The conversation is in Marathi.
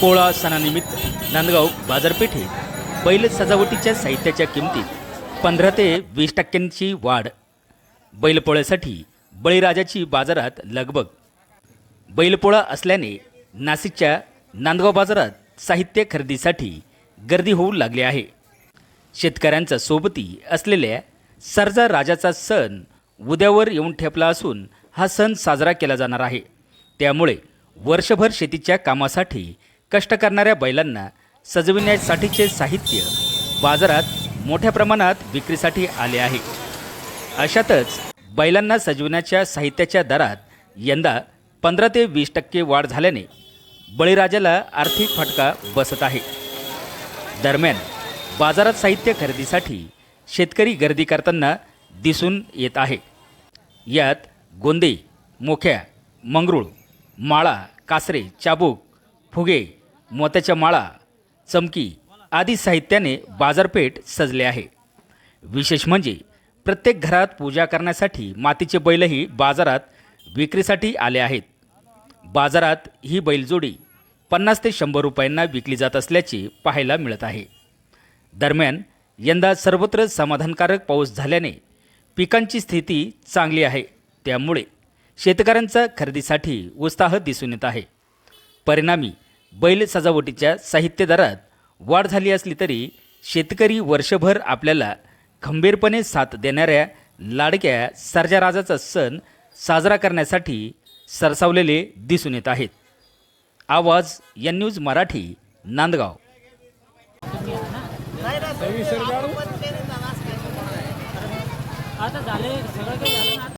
पोळा सणानिमित्त नांदगाव बाजारपेठे. बैल सजावटीच्या साहित्याच्या किमतीत पंधरा ते वीस टक्क्यांची वाढ. बैलपोळ्यासाठी बळीराजाची बाजारात लगबग. बैलपोळा असल्याने नाशिकच्या नांदगाव बाजारात साहित्य खरेदीसाठी गर्दी होऊ लागली आहे. शेतकऱ्यांचा सोबती असलेल्या सरजा राजाचा सण उद्यावर येऊन ठेपला असून हा सण साजरा केला जाणार आहे. त्यामुळे वर्षभर शेतीच्या कामासाठी कष्ट करणाऱ्या बैलांना सजविण्यासाठीचे साहित्य बाजारात मोठ्या प्रमाणात विक्रीसाठी आले आहे. अशातच बैलांना सजविण्याच्या साहित्याच्या दरात यंदा पंधरा ते वीस टक्के वाढ झाल्याने बळीराजाला आर्थिक फटका बसत आहे. दरम्यान बाजारात साहित्य खरेदीसाठी शेतकरी गर्दी करताना दिसून येत आहे. यात गोंदे मोख्या मंगरूळ माळा कासरे चाबूक फुगे मोत्याच्या माळा चमकी आदी साहित्याने बाजारपेठ सजले आहे. विशेष म्हणजे प्रत्येक घरात पूजा करण्यासाठी मातीचे बैलही बाजारात विक्रीसाठी आले आहेत. बाजारात ही बैलजोडी पन्नास ते शंभर रुपयांना विकली जात असल्याचे पाहायला मिळत आहे. दरम्यान यंदा सर्वत्र समाधानकारक पाऊस झाल्याने पिकांची स्थिती चांगली आहे. त्यामुळे शेतकऱ्यांचा खरेदीसाठी उत्साह दिसून येत आहे. परिणामी बैल सजावटीच्या साहित्य दरात वाढ झाली असली तरी शेतकरी वर्षभर आपल्याला खंबीरपणे साथ देणाऱ्या लाडक्या सर्जाराजाचा सण साजरा करण्यासाठी सरसावलेले दिसून येत आहेत. आवाज या न्यूज मराठी नांदगाव. आता झाले सगळं काही झालं ना?